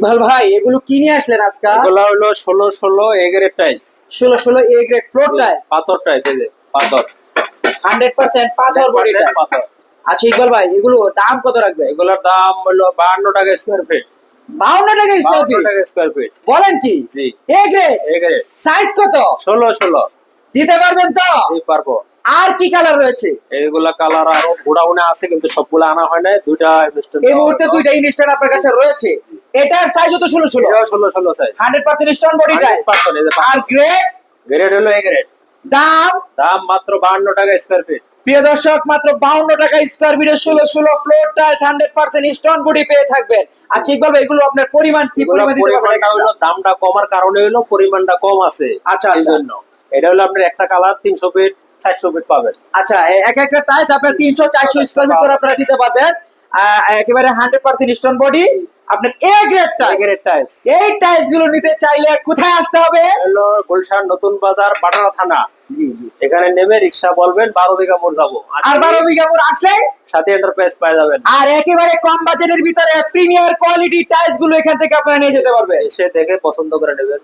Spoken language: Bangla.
ইকবাল ভাই এগুলো কি নিয়ে আসলেন আজকে এগুলা হলো ষোলো ষোলো এগারের টাইস ষোলো ষোলো এ গ্রেড ফ্লোর টাইল পাথর টাইস এই যে পাথর। হান্ড্রেড পার্সেন্ট পাথর বডি পাথর। আচ্ছা ইকবাল ভাই এগুলো দাম কত রাখবে? এগুলোর দাম হলো বাহান্ন টাকা স্কোয়ার ফিট বাউন্ন টাকা স্কোয়ার ফিট টাকা স্কোয়ার ফিট বলেন কি? জি। এ গ্রেড এগারে সাইজ কত? ষোলো ষোলো। দিতে পারবেন তো? পারব। আর কি কালার রয়েছে? এইগুলা কালার আরও গোডাউনে আছে কিন্তু সবগুলো আনা হয় নাই। দুইটা এই মুহূর্তে দুইটা ইনস্ট্যান্ট আপনার কাছে রয়েছে। এটার সাইজ তো ষোলো ষোলো। ষোলো ষোলো size hundred percent stone body আর গ্রেড গ্রেড হলো এগারেট দাম? দাম মাত্র বাহান্ন টাকা স্কোয়ার ফিট প্রিয় দর্শক মাত্র বাউন্ন টাকা স্কোয়ার ফিটে ষোলো ষোলো floor tiles hundred percent stone body পেয়ে থাকবেন। আচ্ছা ইকবাল ভাই এগুলো আপনার পরিমাণ কি পরিমাণ দিতে পারবেন দামটা কমার কারণে হলো পরিমাণটা কম আছে আচ্ছা, এই আচ্ছা। জন্য এটা হলো আপনার একটা কালার তিনশো ফিট চারশো ফিট পাবেন। আচ্ছা এক একটা টাইলস আপনার তিনশো চারশো স্কোয়ার ফিট করে আপনারা দিতে পারবেন। একেবারে হান্ড্রেড পার্সেন্ট স্টোন বডি আপনার এ গ্রেড টাইলস এই টাইলসগুলো নিতে চাইলে কোথায় আসতে হবে? হলো গুলশান নতুন বাজার পাটানা থানা। জি জি। এখানে নেমে রিক্সা বলবেন বারো বিঘা মোড় যাব। আর বারো বিঘা মোড় আসলে? সাথে এন্টারপ্রাইজ যাবেন। আর একেবারে কম বাজেটের ভিতরে প্রিমিয়ার কোয়ালিটি টাইলসগুলো এখান থেকে আপনারা নিয়ে যেতে পারবেন। সে দেখে পছন্দ করে নেবেন।